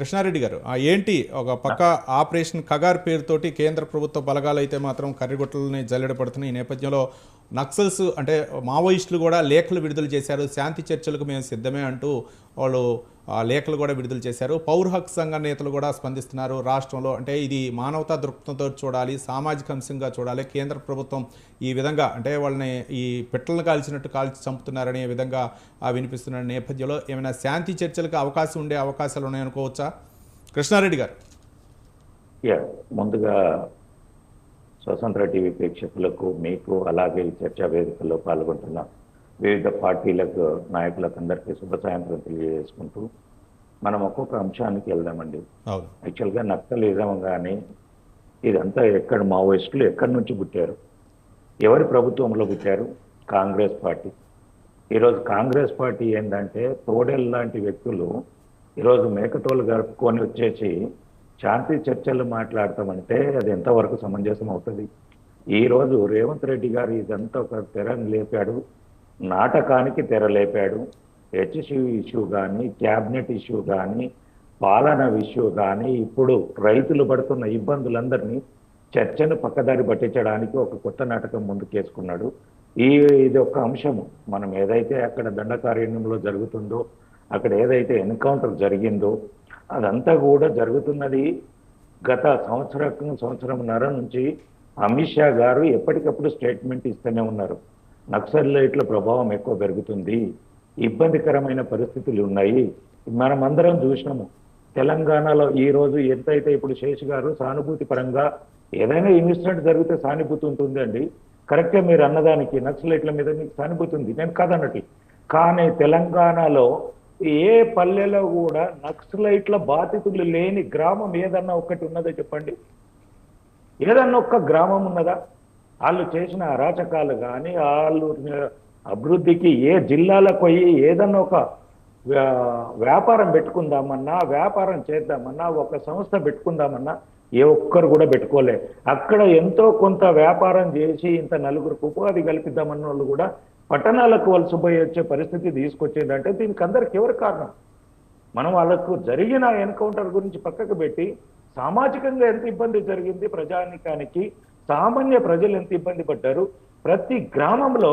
కృష్ణారెడ్డి గారు ఆ ఏంటి ఒక పక్క ఆపరేషన్ కగార్ పేరుతోటి కేంద్ర ప్రభుత్వ బలగాలు అయితే మాత్రం కర్రిగొట్టలని జల్లెడ పడుతున్నాయి. ఈ నేపథ్యంలో నక్సల్స్ అంటే మావోయిస్టులు కూడా లేఖలు విడుదల చేశారు శాంతి చర్చలకు మేము సిద్ధమే అంటూ వాళ్ళు లేఖలు కూడా విడుదల చేశారు. పౌర హక్కు సంఘ నేతలు కూడా స్పందిస్తున్నారు రాష్ట్రంలో. అంటే ఇది మానవతా దృక్పథంతో చూడాలి సామాజిక అంశంగా చూడాలి కేంద్ర ప్రభుత్వం ఈ విధంగా అంటే వాళ్ళని ఈ పిట్టలను కాల్చినట్టు కాల్చి చంపుతున్నారనే విధంగా వినిపిస్తున్న నేపథ్యంలో ఏమైనా శాంతి చర్చలకు అవకాశం ఉండే అవకాశాలు ఉన్నాయనుకోవచ్చా? కృష్ణారెడ్డి గారు. ముందుగా స్వతంత్ర టీవీ ప్రేక్షకులకు మీకు అలాగే ఈ చర్చా వేదికల్లో పాల్గొంటున్న వివిధ పార్టీలకు నాయకులకు అందరికీ శుభ సాయంత్రం తెలియజేసుకుంటూ మనం ఒక్కొక్క అంశానికి వెళ్దామండి. యాక్చువల్గా నక్సలిజం కానీ ఇదంతా ఎక్కడ మావోయిస్టులు ఎక్కడి నుంచి పుట్టారు? ఎవరి ప్రభుత్వంలో పుట్టారు? కాంగ్రెస్ పార్టీ. ఈరోజు కాంగ్రెస్ పార్టీ ఏంటంటే తోడేల్ లాంటి వ్యక్తులు ఈరోజు మేకతోలు గడుపుకొని వచ్చేసి శాంతి చర్చలు మాట్లాడతామంటే అది ఎంతవరకు సమంజసం అవుతుంది? ఈరోజు రేవంత్ రెడ్డి గారు ఇదంతా ఒక తెరను లేపాడు నాటకానికి తెర లేపాడు హెచ్సి ఇష్యూ కానీ క్యాబినెట్ ఇష్యూ కానీ పాలన ఇష్యూ కానీ ఇప్పుడు రైతులు పడుతున్న ఇబ్బందులందరినీ చర్చను పక్కదారి పట్టించడానికి ఒక కొత్త నాటకం ముందుకేసుకున్నాడు. ఈ ఇది ఒక అంశము. మనం ఏదైతే అక్కడ దండకారణ్యంలో జరుగుతుందో అక్కడ ఏదైతే ఎన్కౌంటర్ జరిగిందో అదంతా కూడా జరుగుతున్నది గత సంవత్సరం సంవత్సరంన్నర నుంచి అమిత్ షా గారు ఎప్పటికప్పుడు స్టేట్మెంట్ ఇస్తూనే ఉన్నారు. నక్సలైట్ల ప్రభావం ఎక్కువ పెరుగుతుంది ఇబ్బందికరమైన పరిస్థితులు ఉన్నాయి. మనం అందరం చూసినాము. తెలంగాణలో ఈ రోజు ఎంతైతే ఇప్పుడు శేష్ గారు సానుభూతి పరంగా ఏదైనా ఇన్సిడెంట్ జరిగితే సానుభూతి ఉంటుంది అండి. కరెక్టే మీరు అన్నదానికి నక్సలైట్ల మీద మీకు సానుభూతి ఉంది. నేను కాదన్నట్టు. కానీ తెలంగాణలో ఏ పల్లెలో కూడా నక్సలైట్ల బాధితులు లేని గ్రామం ఏదన్నా ఒకటి ఉన్నదో చెప్పండి? ఏదన్నా ఒక్క గ్రామం ఉన్నదా? వాళ్ళు చేసిన అరాచకాలు కానీ వాళ్ళు అభివృద్ధికి ఏ జిల్లాలకు పోయి ఏదన్నా ఒక వ్యా- వ్యాపారం పెట్టుకుందామన్నా వ్యాపారం చేద్దామన్నా ఒక సంస్థ పెట్టుకుందామన్నా ఏ ఒక్కరు కూడా పెట్టుకోలే. అక్కడ ఎంతో కొంత వ్యాపారం చేసి ఇంత నలుగురికి ఉపాధి కల్పిద్దామన్న వాళ్ళు కూడా పట్టణాలకు వలసపోయి వచ్చే పరిస్థితి తీసుకొచ్చిందంటే దీనికి అందరికి ఎవరు కారణం? మనం వాళ్ళకు జరిగిన ఎన్కౌంటర్ గురించి పక్కకు పెట్టి సామాజికంగా ఎంత ఇబ్బంది జరిగింది ప్రజానికానికి సామాన్య ప్రజలు ఎంత ఇబ్బంది పడ్డారు ప్రతి గ్రామంలో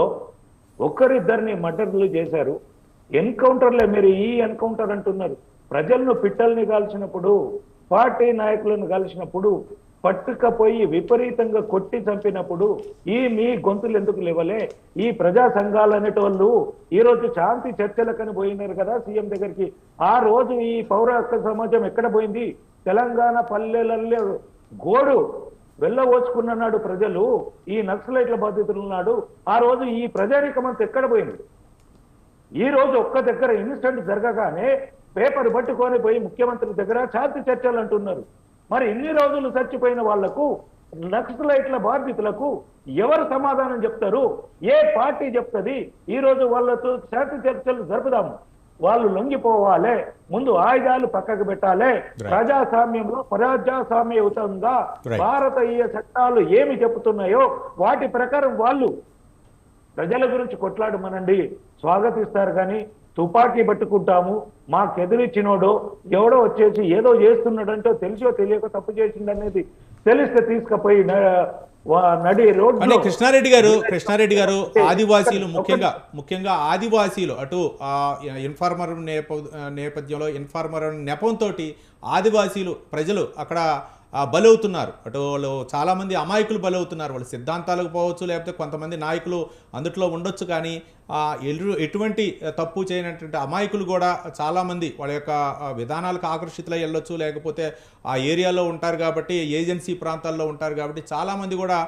ఒకరిద్దరిని మర్డర్లు చేశారు. ఎన్కౌంటర్లే మీరు ఈ ఎన్కౌంటర్ అంటున్నారు. ప్రజలను పిట్టల్ని కాల్చినప్పుడు పార్టీ నాయకులను కాల్చినప్పుడు పట్టుకపోయి విపరీతంగా కొట్టి చంపినప్పుడు ఈ మీ గొంతులు ఎందుకు లేవలే? ఈ ప్రజా సంఘాలు అనేటోళ్ళు ఈ రోజు శాంతి చర్చలకని పోయినారు కదా సీఎం దగ్గరికి. ఆ రోజు ఈ పౌర హక్కు సమాజం ఎక్కడ పోయింది? తెలంగాణ పల్లెలలో గోడు వెళ్ళవోచుకున్నాడు ప్రజలు ఈ నక్సలైట్ల బాధితులు ఉన్నాడు. ఆ రోజు ఈ ప్రజానికమంతా ఎక్కడ పోయింది? ఈ రోజు ఒక్క దగ్గర ఇన్సిడెంట్ జరగగానే పేపర్ పట్టుకొని పోయి ముఖ్యమంత్రి దగ్గర శాంతి చర్చలు అంటున్నారు. మరి ఇన్ని రోజులు చచ్చిపోయిన వాళ్ళకు నక్సలైట్ల బాధితులకు ఎవరు సమాధానం చెప్తారు? ఏ పార్టీ చెప్తుంది? ఈ రోజు వాళ్ళతో శాంతి చర్చలు జరుపుదాము. వాళ్ళు లొంగిపోవాలి ముందు ఆయుధాలు పక్కకు పెట్టాలి. ప్రజాస్వామ్యంలో ప్రజాస్వామ్యయుతంగా. భారతీయ చట్టాలు ఏమి చెప్తున్నాయో వాటి ప్రకారం వాళ్ళు ప్రజల గురించి కొట్లాడమనండి. స్వాగతిస్తారు కానీ తుపాకీ పట్టుకుంటాము మాకు ఎదురిచ్చినోడో ఎవడో వచ్చేసి ఏదో చేస్తున్నాడంటో తెలిసో తెలియక తప్పు చేసిండనేది తెలిస్తే తీసుకుపోయి నడి అంటే రోడ్డు కృష్ణారెడ్డి గారు కృష్ణారెడ్డి గారు ఆదివాసీలు ముఖ్యంగా ముఖ్యంగా ఆదివాసీలు అటు ఆ, ఇన్ఫార్మర్ నేప నేపథ్యంలో ఇన్ఫార్మర్ నెపంతో ఆదివాసీలు ప్రజలు అక్కడ బలవుతున్నారు. అటు వాళ్ళు చాలామంది అమాయకులు బలవుతున్నారు. వాళ్ళ సిద్ధాంతాలకు పోవచ్చు లేకపోతే కొంతమంది నాయకులు అందుట్లో ఉండొచ్చు కానీ ఆ, ఎటువంటి తప్పు చేయనటువంటి అమాయకులు కూడా చాలామంది వాళ్ళ యొక్క విధానాలకు ఆకర్షితులై వెళ్ళొచ్చు. లేకపోతే ఆ ఏరియాలో ఉంటారు కాబట్టి ఏజెన్సీ ప్రాంతాల్లో ఉంటారు కాబట్టి చాలామంది కూడా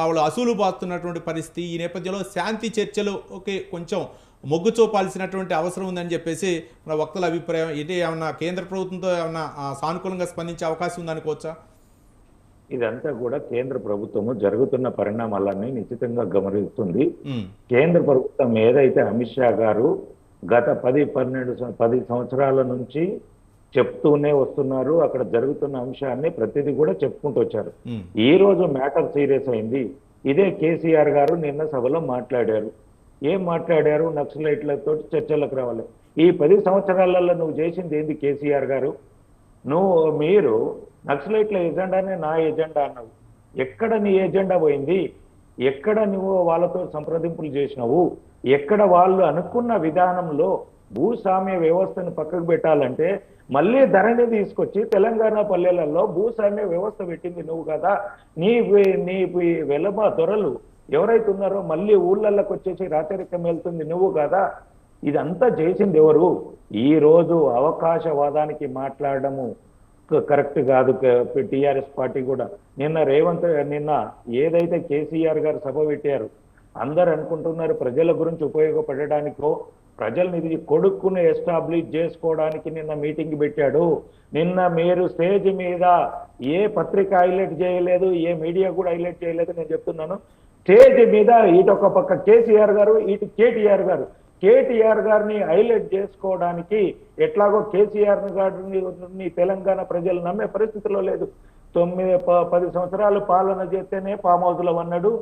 వాళ్ళు అసూలు బాస్తున్నటువంటి పరిస్థితి. ఈ నేపథ్యంలో శాంతి చర్చలు ఒకే కొంచెం మొగ్గు చూపాల్సినటువంటి అవసరం ఉందని చెప్పేసి మన వక్తల అభిప్రాయం. ఇది ఏమన్నా కేంద్ర ప్రభుత్వంతో ఏమన్నా సానుకూలంగా స్పందించే అవకాశం ఉందనుకోవచ్చా ఇదంతా కూడా కేంద్ర ప్రభుత్వము జరుగుతున్న పరిణామాలన్నీ నిశ్చితంగా గమనిస్తుంది. కేంద్ర ప్రభుత్వం ఏదైతే అమిత్ షా గారు గత పది పన్నెండు పది సంవత్సరాల నుంచి చెప్తూనే వస్తున్నారు. అక్కడ జరుగుతున్న అంశాన్ని ప్రతిదీ కూడా చెప్పుకుంటూ వచ్చారు. ఈ రోజు మ్యాటర్ సీరియస్ అయింది. ఇదే కేసీఆర్ గారు నిన్న సభలో మాట్లాడారు. ఏం మాట్లాడారు? నక్సలైట్లతో చర్చలకు రావాలి. ఈ పది సంవత్సరాలలో నువ్వు చేసింది ఏంది కేసీఆర్ గారు? నువ్వు మీరు నక్సలైట్ల ఎజెండానే నా ఎజెండా అన్నావు. ఎక్కడ నీ ఎజెండా పోయింది? ఎక్కడ నువ్వు వాళ్ళతో సంప్రదింపులు చేసినావు? ఎక్కడ వాళ్ళు అనుకున్న విధానంలో భూస్వామ్య వ్యవస్థను పక్కకు పెట్టాలంటే మళ్ళీ ధరణి తీసుకొచ్చి తెలంగాణ పల్లెలలో భూస్వామ్య వ్యవస్థ పెట్టింది నువ్వు కదా. నీ నీ వెలబ దొరలు ఎవరైతే ఉన్నారో మళ్ళీ ఊళ్ళల్లోకి వచ్చేసి రాచరికం వెళ్తుంది నువ్వు కదా? ఇదంతా చేసింది ఎవరు? ఈ రోజు అవకాశవాదానికి మాట్లాడము కరెక్ట్ కాదు టిఆర్ఎస్ పార్టీ కూడా. నిన్న రేవంత్ నిన్న ఏదైతే కేసీఆర్ గారు సభ పెట్టారు అందరు అనుకుంటున్నారు ప్రజల గురించి ఉపయోగపడడానికో ప్రజల్ని ఇది కొడుక్కుని ఎస్టాబ్లిష్ చేసుకోవడానికి నిన్న మీటింగ్ పెట్టాడు. నిన్న మీరు స్టేజ్ మీద ఏ పత్రిక హైలైట్ చేయలేదు ఏ మీడియా కూడా హైలైట్ చేయలేదు నేను చెప్తున్నాను. స్టేజ్ మీద ఇటు ఒక పక్క కేసీఆర్ గారు ఇటు కేటీఆర్ గారు. కేటీఆర్ గారిని హైలైట్ చేసుకోవడానికి ఎట్లాగో కేసీఆర్ గారిని తెలంగాణ ప్రజలు నమ్మే పరిస్థితిలో లేదు. తొమ్మిది పది సంవత్సరాలు పాలన చేస్తేనే ఫామ్ హౌస్లో అన్నాడు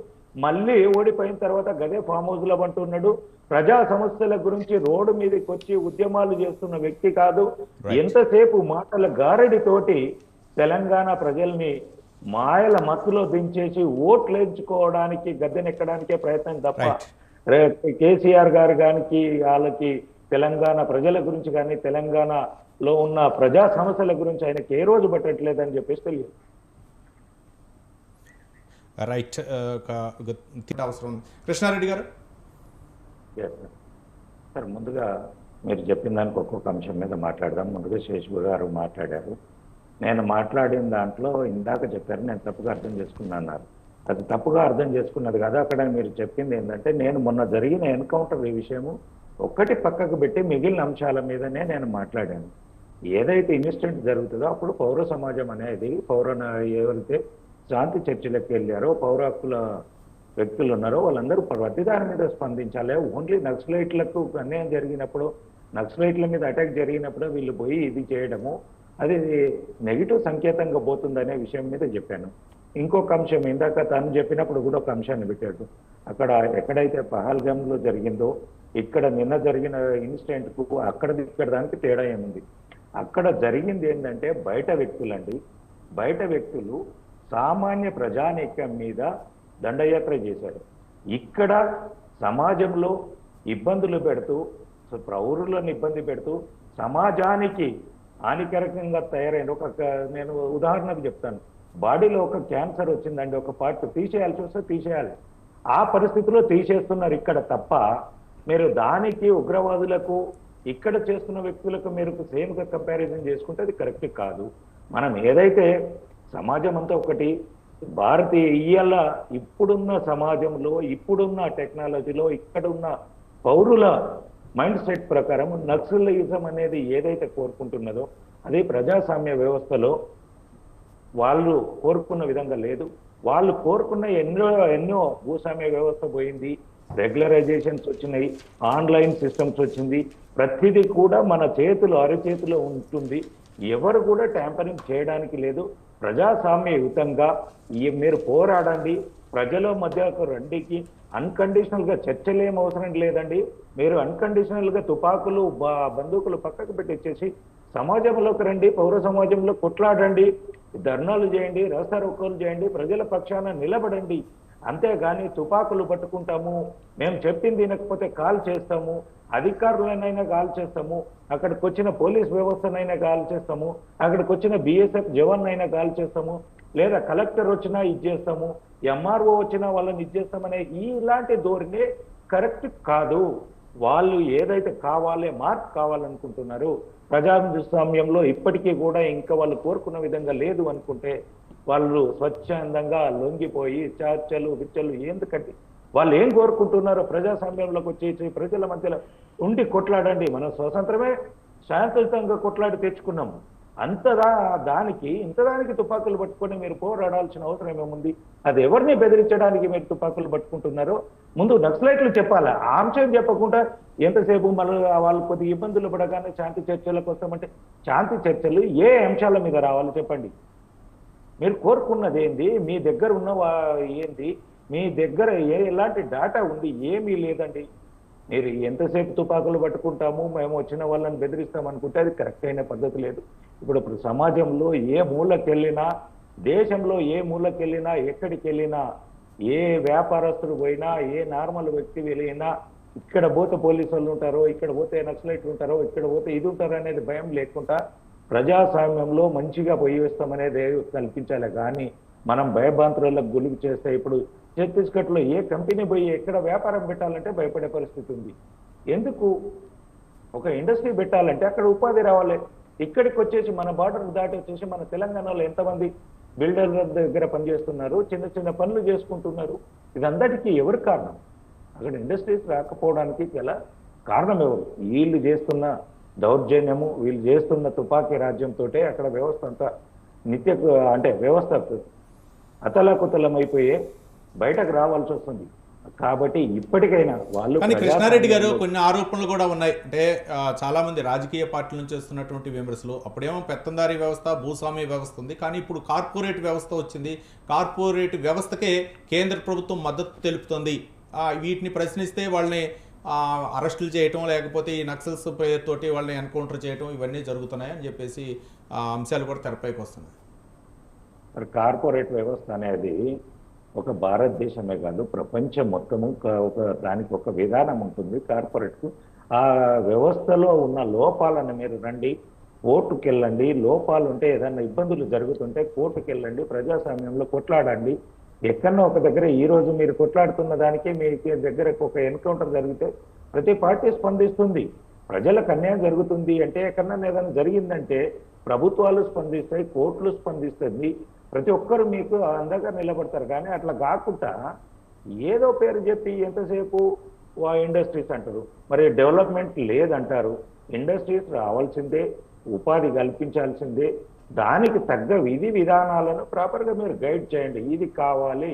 మళ్ళీ ఓడిపోయిన తర్వాత గదే ఫామ్ హౌస్లో అంటున్నాడు. ప్రజా సమస్యల గురించి రోడ్డు మీదకి వచ్చి ఉద్యమాలు చేస్తున్న వ్యక్తి కాదు. ఎంతసేపు మాటల గారడితోటి తెలంగాణ ప్రజల్ని మాయల మత్తులో దించేసి ఓట్లు ఎంచుకోవడానికి గద్దెనెక్కడానికే ప్రయత్నం తప్ప కేసీఆర్ గారు గానికి వాళ్ళకి తెలంగాణ ప్రజల గురించి కానీ తెలంగాణలో ఉన్న ప్రజా సమస్యల గురించి ఆయనకి ఏ రోజు పట్టట్లేదని చెప్పేసి తెలియదు. రైట్ అవసరం. కృష్ణారెడ్డి గారు. సార్ ముందుగా మీరు చెప్పిన దానికి ఒక్కొక్క అంశం మీద మాట్లాడదాం. ముందుగా శేషు గారు మాట్లాడారు. నేను మాట్లాడిన దాంట్లో ఇందాక చెప్పారు నేను తప్పుగా అర్థం చేసుకున్నా అన్నారు అది తప్పుగా అర్థం చేసుకున్నది కదా. అక్కడ మీరు చెప్పింది ఏంటంటే నేను మొన్న జరిగిన ఎన్కౌంటర్ ఈ విషయము ఒక్కటి పక్కకు పెట్టి మిగిలిన అంశాల మీదనే నేను మాట్లాడాను. ఏదైతే ఇన్సిడెంట్ జరుగుతుందో అప్పుడు పౌర సమాజం అనేది పౌర ఎవరైతే శాంతి చర్చలకు వెళ్ళారో పౌర హక్కుల వ్యక్తులు ఉన్నారో వాళ్ళందరూ ప్రతి దాని మీద స్పందించాలి. ఓన్లీ నక్సలైట్లకు అన్యాయం జరిగినప్పుడు నక్సలైట్ల మీద అటాక్ జరిగినప్పుడు వీళ్ళు పోయి ఇది చేయడము అది నెగిటివ్ సంకేతంగా పోతుందనే విషయం మీద చెప్పాను. ఇంకొక అంశం ఇందాక తను చెప్పినప్పుడు కూడా ఒక అంశాన్ని పెట్టాడు. అక్కడ ఎక్కడైతే పహల్గంలో జరిగిందో ఇక్కడ నిన్న జరిగిన ఇన్సిడెంట్కు అక్కడ అక్కడది ఇక్కడ దానికి తేడా ఏముంది? అక్కడ జరిగింది ఏంటంటే బయట వ్యక్తులండి బయట వ్యక్తులు సామాన్య ప్రజానీకం మీద దండయాత్ర చేశారు. ఇక్కడ సమాజంలో ఇబ్బందులు పెడుతూ సో పౌరులను ఇబ్బంది పెడుతూ సమాజానికి హానికరకంగా తయారైంది. ఒక నేను ఉదాహరణకు చెప్తాను. బాడీలో ఒక క్యాన్సర్ వచ్చిందండి ఒక పార్ట్ తీసేయాల్సి వస్తే తీసేయాలి. ఆ పరిస్థితిలో తీసేస్తున్నారు ఇక్కడ తప్ప మీరు దానికి ఉగ్రవాదులకు ఇక్కడ చేస్తున్న వ్యక్తులకు మీరు సేమ్గా కంపారిజన్ చేసుకుంటే అది కరెక్ట్ కాదు. మనం ఏదైతే సమాజం అంతా ఒకటి భారతీయ ఇయ్యాల ఇప్పుడున్న సమాజంలో ఇప్పుడున్న టెక్నాలజీలో ఇక్కడున్న పౌరుల మైండ్ సెట్ ప్రకారం నక్సలిజం అనేది ఏదైతే కోరుకుంటున్నదో అది ప్రజాస్వామ్య వ్యవస్థలో వాళ్ళు కోరుకున్న విధంగా లేదు. వాళ్ళు కోరుకున్న ఎన్నో ఎన్నో భూస్వామ్య వ్యవస్థ పోయింది రెగ్యులరైజేషన్స్ వచ్చినాయి ఆన్లైన్ సిస్టమ్స్ వచ్చింది. ప్రతిదీ కూడా మన చేతులు అరచేతిలో ఉంటుంది. ఎవరు కూడా ట్యాంపరింగ్ చేయడానికి లేదు. ప్రజాస్వామ్యయుతంగా ఈ మీరు పోరాడండి ప్రజల మధ్య రెండికి అన్కండిషనల్గా చర్చలు ఏం అవసరం లేదండి. మీరు అన్కండిషనల్గా తుపాకులు బ- బందూకులు పక్కకు పెట్టించేసి సమాజంలోకి రండి పౌర సమాజంలో కొట్లాడండి ధర్నాలు చేయండి రస్తారోకోలు చేయండి ప్రజల పక్షాన నిలబడండి. అంతేగాని తుపాకులు పట్టుకుంటాము మేము చెప్పింది వినకపోతే కాల్ చేస్తాము అధికారులనైనా కాల్ చేస్తాము అక్కడికి వచ్చిన పోలీస్ వ్యవస్థనైనా కాల్ చేస్తాము అక్కడికి వచ్చిన బిఎస్ఎఫ్ జవాన్ అయినా కాల్ చేస్తాము లేదా కలెక్టర్ వచ్చినా ఇది చేస్తాము ఎంఆర్ఓ వచ్చినా వాళ్ళని ఇది చేస్తామనే ఇలాంటి ధోరణి కరెక్ట్ కాదు. వాళ్ళు ఏదైతే కావాలి మార్పు కావాలనుకుంటున్నారు ప్రజాస్వామ్యంలో ఇప్పటికీ కూడా ఇంకా వాళ్ళు కోరుకున్న విధంగా లేదు అనుకుంటే వాళ్ళు స్వచ్ఛందంగా లొంగిపోయి చర్చలు విచ్చలు ఎందుకంటే వాళ్ళు ఏం కోరుకుంటున్నారో ప్రజాస్వామ్యంలోకి వచ్చేసి ప్రజల మధ్యలో ఉండి కొట్లాడండి. మనం స్వతంత్రమే శాంతియుతంగా కొట్లాడి తెచ్చుకున్నాము. అంతదా దానికి ఇంతదానికి తుపాకులు పట్టుకొని మీరు పోరాడాల్సిన అవసరం ఏముంది? అది ఎవరిని బెదిరించడానికి మీరు తుపాకులు పట్టుకుంటున్నారో? ముందు నక్సలైట్లు చెప్పాలి? ఆ అంశం చెప్పకుండా ఎంతసేపు మళ్ళీ వాళ్ళు కొద్ది ఇబ్బందులు పడగానే శాంతి చర్చలకు వస్తామంటే శాంతి చర్చలు ఏ అంశాల మీద రావాలి చెప్పండి? మీరు కోరుకున్నది ఏంది మీ దగ్గర ఉన్న ఏంది? మీ దగ్గర ఏ ఎలాంటి డాటా ఉంది? ఏమీ లేదండి. మీరు ఎంతసేపు తుపాకులు పట్టుకుంటాము? మేము వచ్చిన వాళ్ళని బెదిరిస్తాం అనుకుంటే అది కరెక్ట్ అయిన పద్ధతి లేదు. ఇప్పుడు ఇప్పుడు సమాజంలో ఏ మూలకెళ్ళినా దేశంలో ఏ మూలకెళ్ళినా ఎక్కడికి వెళ్ళినా ఏ వ్యాపారస్తుడు పోయినా ఏ నార్మల్ వ్యక్తి వెళ్ళినా ఇక్కడ పోతే పోలీసు వాళ్ళు ఉంటారో ఇక్కడ పోతే నక్సలైట్లు ఉంటారో ఇక్కడ పోతే ఇది ఉంటారో అనేది భయం లేకుండా ప్రజాస్వామ్యంలో మంచిగా పోయి వేస్తామనేది కల్పించాలి కానీ మనం భయభ్రాంతులకు గులికి చేస్తే ఇప్పుడు ఛత్తీస్గఢ్లో ఏ కంపెనీ పోయి ఎక్కడ వ్యాపారం పెట్టాలంటే భయపడే పరిస్థితి ఉంది. ఎందుకు? ఒక ఇండస్ట్రీ పెట్టాలంటే అక్కడ ఉపాధి రావాలి. ఇక్కడికి వచ్చేసి మన బార్డర్ దాటి వచ్చేసి మన తెలంగాణలో ఎంతమంది బిల్డర్ల దగ్గర పనిచేస్తున్నారు? చిన్న చిన్న పనులు చేసుకుంటున్నారు. ఇదందరికీ ఎవరు కారణం? అక్కడ ఇండస్ట్రీస్ రాకపోవడానికి గల కారణం ఎవరు? వీళ్ళు చేస్తున్న దౌర్జన్యము వీళ్ళు చేస్తున్న తుపాకీ రాజ్యంతో అక్కడ వ్యవస్థ అంతా నిత్య అంటే వ్యవస్థ అతలాకుతలం అయిపోయి బయటకు రావాల్సి వస్తుంది. కాబట్టి ఇప్పటికైనా వాళ్ళు కానీ కృష్ణారెడ్డి గారు కొన్ని ఆరోపణలు కూడా ఉన్నాయి. అంటే చాలా మంది రాజకీయ పార్టీల నుంచి వస్తున్నటువంటి విమర్శలు అప్పుడేమో పెత్తందారీ వ్యవస్థ భూస్వామ్య వ్యవస్థ ఉంది. కానీ ఇప్పుడు కార్పొరేట్ వ్యవస్థ వచ్చింది. కార్పొరేట్ వ్యవస్థకే కేంద్ర ప్రభుత్వం మద్దతు తెలుపుతుంది. ఆ, వీటిని ప్రశ్నిస్తే వాళ్ళని అరెస్టులు చేయటం లేకపోతే ఈ నక్సల్స్ పేరుతోటి వాళ్ళని ఎన్కౌంటర్ చేయటం ఇవన్నీ జరుగుతున్నాయి అని చెప్పేసి అంశాలు కూడా తెరపైకి వస్తున్నాయి. మరి కార్పొరేట్ వ్యవస్థ అనేది ఒక భారతదేశమే కాదు ప్రపంచం మొత్తము ఒక దానికి ఒక విధానం ఉంటుంది కార్పొరేట్కు. ఆ వ్యవస్థలో ఉన్న లోపాలను మీరు రండి కోర్టుకు వెళ్ళండి లోపాలు ఉంటే ఏదైనా ఇబ్బందులు జరుగుతుంటే కోర్టుకు వెళ్ళండి ప్రజాస్వామ్యంలో కొట్లాడండి ఎక్కడో ఒక దగ్గర ఈ రోజు మీరు కొట్లాడుతున్న దానికే మీ దగ్గర ఒక ఎన్కౌంటర్ జరిగితే ప్రతి పార్టీ స్పందిస్తుంది. ప్రజలకు అన్యాయం జరుగుతుంది అంటే ఎక్కడన్నా ఏదైనా జరిగిందంటే ప్రభుత్వాలు స్పందిస్తాయి కోర్టులు స్పందిస్తుంది. ప్రతి ఒక్కరు మీకు అందంగా నిలబడతారు. కానీ అట్లా కాకుండా ఏదో పేరు చెప్పి ఎంతసేపు ఇండస్ట్రీస్ అంటారు? మరి డెవలప్మెంట్ లేదంటారు. ఇండస్ట్రీస్ రావాల్సిందే ఉపాధి కల్పించాల్సిందే. దానికి తగ్గ విధి విధానాలను ప్రాపర్గా మీరు గైడ్ చేయండి. ఇది కావాలి.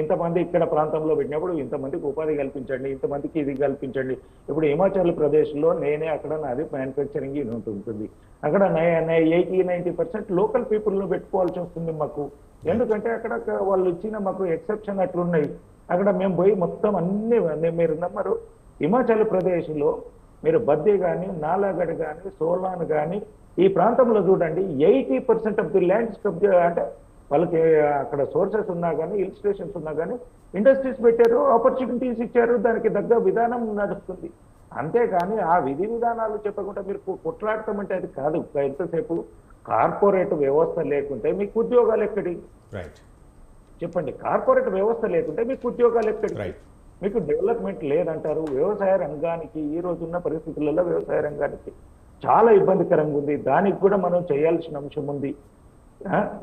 ఇంతమంది ఇక్కడ ప్రాంతంలో పెట్టినప్పుడు ఇంతమందికి ఉపాధి కల్పించండి ఇంతమందికి ఇది కల్పించండి. ఇప్పుడు హిమాచల్ ప్రదేశ్లో నేనే అక్కడ నాది మ్యానుఫ్యాక్చరింగ్ యూనిట్ ఉంటుంది. అక్కడ ఎయిటీ నైంటీ పర్సెంట్ లోకల్ పీపుల్ను పెట్టుకోవాల్సి వస్తుంది మాకు. ఎందుకంటే అక్కడ వాళ్ళు ఇచ్చిన మాకు ఎక్సెప్షన్ అట్లున్నాయి. అక్కడ మేము పోయి మొత్తం అన్ని మీరు నమ్మరు. హిమాచల్ ప్రదేశ్లో మీరు బద్దీ కానీ నాలాగఢ్ కానీ సోలాన్ కానీ ఈ ప్రాంతంలో చూడండి eighty percent of the lands కబ్జా అంటే వాళ్ళకి అక్కడ సోర్సెస్ ఉన్నా కానీ హిల్ స్టేషన్స్ ఉన్నా కానీ ఇండస్ట్రీస్ పెట్టారు ఆపర్చునిటీస్ ఇచ్చారు దానికి తగ్గ విధానం నడుస్తుంది. అంతేకాని ఆ విధి విధానాలు చెప్పకుండా మీరు కొట్లాడతామంటే అది కాదు. ఎంతసేపు కార్పొరేట్ వ్యవస్థ లేకుంటే మీకు ఉద్యోగాలు ఎక్కడి? చెప్పండి కార్పొరేట్ వ్యవస్థ లేకుంటే మీకు ఉద్యోగాలు ఎక్కడి? మీకు డెవలప్మెంట్ లేదంటారు వ్యవసాయ రంగానికి ఈ రోజున్న పరిస్థితులలో వ్యవసాయ రంగానికి. చాలా ఇబ్బందికరంగా ఉంది. దానికి కూడా మనం చేయాల్సిన అంశం ఉంది.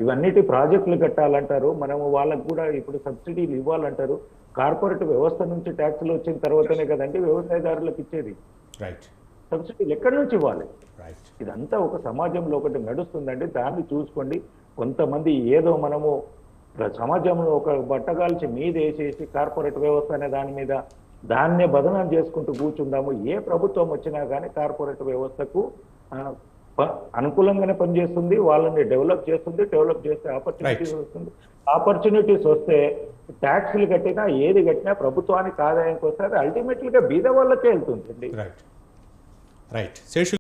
ఇవన్నిటి ప్రాజెక్టులు కట్టాలంటారు. మనము వాళ్ళకు కూడా ఇప్పుడు సబ్సిడీలు ఇవ్వాలంటారు. కార్పొరేట్ వ్యవస్థ నుంచి ట్యాక్సులు వచ్చిన తర్వాతనే కదండి వ్యవసాయదారులకు ఇచ్చేది. రైట్ సబ్సిడీలు ఎక్కడి నుంచి ఇవ్వాలి? ఇదంతా ఒక సమాజంలో ఒకటి నడుస్తుందండి. దాన్ని చూసుకోండి. కొంతమంది ఏదో మనము సమాజంలో ఒక బట్టగాల్చి మీద వేసేసి కార్పొరేట్ వ్యవస్థ అనే దాని మీద దాన్నే బదనాం చేసుకుంటూ కూర్చుందాము. ఏ ప్రభుత్వం వచ్చినా కానీ కార్పొరేట్ వ్యవస్థకు అనుకూలంగానే పనిచేస్తుంది వాళ్ళని డెవలప్ చేస్తుంది డెవలప్ చేస్తే ఆపర్చునిటీస్ వస్తుంది. ఆపర్చునిటీస్ వస్తే ట్యాక్స్లు కట్టినా ఏది కట్టినా ప్రభుత్వానికి ఆదాయానికి వస్తే అది అల్టిమేట్లీగా బీద వాళ్ళకే వెళ్తుంది రైట్